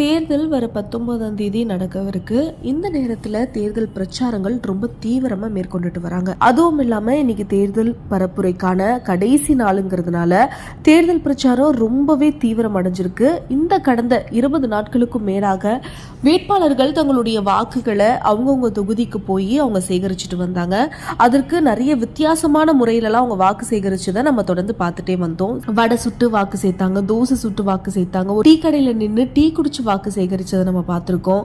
தேர்தல் வர பத்தொன்பதாம் தேதி நடக்கவிருக்கு. இந்த நேரத்துல தேர்தல் பிரச்சாரங்கள் ரொம்ப தீவிரமா மேற்கொண்டுட்டு வராங்க. அதுவும் இல்லாம இன்னைக்கு தேர்தல் பரப்புரைக்கான கடைசி நாளுங்கிறதுனால தேர்தல் பிரச்சாரம் ரொம்பவே தீவிரம் அடைஞ்சிருக்கு இந்த கடந்த இருபது நாட்களுக்கும் மேலாக வேட்பாளர்கள் தங்களுடைய வாக்குகளை அவங்கவுங்க தொகுதிக்கு போய் அவங்க சேகரிச்சுட்டு வந்தாங்க. அதற்கு நிறைய வித்தியாசமான முறையிலலாம் அவங்க வாக்கு சேகரிச்சதை நம்ம தொடர்ந்து பார்த்துட்டே வந்தோம். வடை சுட்டு வாக்கு சேர்த்தாங்க தோசை சுட்டு வாக்கு சேர்த்தாங்க. ஒரு டீ கடையில் நின்று டீ குடிச்சு வாக்கு சேகரிச்சதை நம்ம பார்த்துருக்கோம்.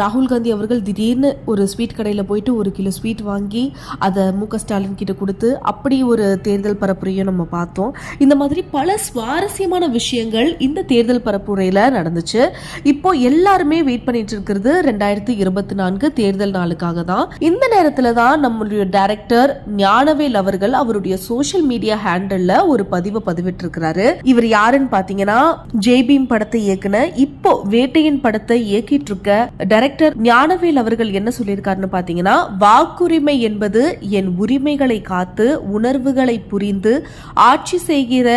ராகுல் காந்தி அவர்கள் திடீர்னு ஒரு ஸ்வீட் கடையில் போயிட்டு ஒரு கிலோ ஸ்வீட் வாங்கி அதை மு க ஸ்டாலின் கிட்ட கொடுத்து அப்படி ஒரு தேர்தல் பரப்புரையும் நம்ம பார்த்தோம். இந்த மாதிரி பல சுவாரஸ்யமான விஷயங்கள் இந்த தேர்தல் பரப்புரையில் நடந்துச்சு. இப்போ எல்லாருமே வெயிட் பண்ணிட்டு இருக்கிறது ரெண்டாயிரத்தி இருபத்தி நான்கு தேர்தல் நாளுக்காக தான். இந்த நேரத்தில் தான் நம்மளுடைய டைரக்டர் ஞானவேல் அவர்கள் அவருடைய சோஷியல் மீடியா ஹேண்டல்ல ஒரு பதிவை பதிவிட்டிருக்கிறாரு. இவர் யாருன்னு பார்த்தீங்கன்னா ஜெய்பீம் படத்தை இயக்குன இப்போ வேட்டையின் படத்தை இயக்கிட்டு இருக்க டைரக்டர் ஞானவேல் அவர்கள் என்ன சொல்லியிருக்காருன்னு பாத்தீங்கன்னா வாக்குரிமை என்பது என் உரிமைகளை காத்து உணர்வுகளை புரிந்து ஆட்சி செய்கிற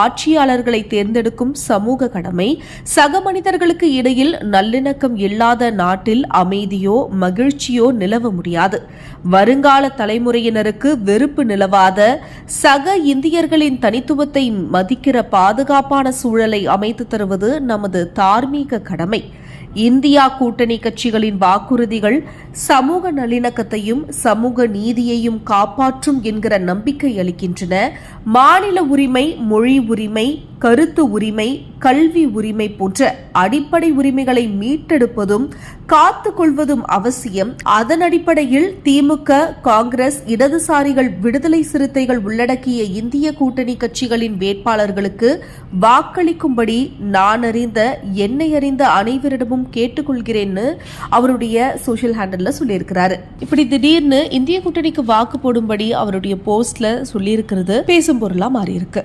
ஆட்சியாளர்களை தேர்ந்தெடுக்கும் சமூக கடமை சக மனிதர்களுக்கு இடையில் நல்லிணக்கம் இல்லாத நாட்டில் அமைதியோ மகிழ்ச்சியோ நிலவ முடியாது. வருங்கால தலைமுறையினருக்கு வெறுப்பு நிலவாத சக இந்தியர்களின் தனித்துவத்தை மதிக்கிற பாதுகாப்பான சூழலை அமைத்து தருவது நமது தார்மீக கடமை. இந்தியா கூட்டணி கட்சிகளின் வாக்குறுதிகள் சமூக நல்லிணக்கத்தையும் சமூக நீதியையும் காப்பாற்றும் என்கிற நம்பிக்கை அளிக்கின்றன. மாநில உரிமை மொழி உரிமை கருத்து உரிமை கல்வி உரிமை போன்ற அடிப்படை உரிமைகளை மீட்டெடுப்பதும் காத்து கொள்வதும் அவசியம். அதன் அடிப்படையில் திமுக காங்கிரஸ் இடதுசாரிகள் விடுதலை சிறுத்தைகள் உள்ளடக்கிய இந்திய கூட்டணி கட்சிகளின் வேட்பாளர்களுக்கு வாக்களிக்கும்படி நான் அறிந்த என்னை அறிந்த அனைவரிடமும் கேட்டுக்கொள்கிறேன்னு அவருடைய சோஷியல் ஹேண்டல்ல சொல்லியிருக்கிறாரு. இப்படி திடீர்னு இந்திய கூட்டணிக்கு வாக்கு போடும்படி அவருடைய போஸ்ட்ல சொல்லியிருக்கிறது பேசும் பொருளா மாறி இருக்கு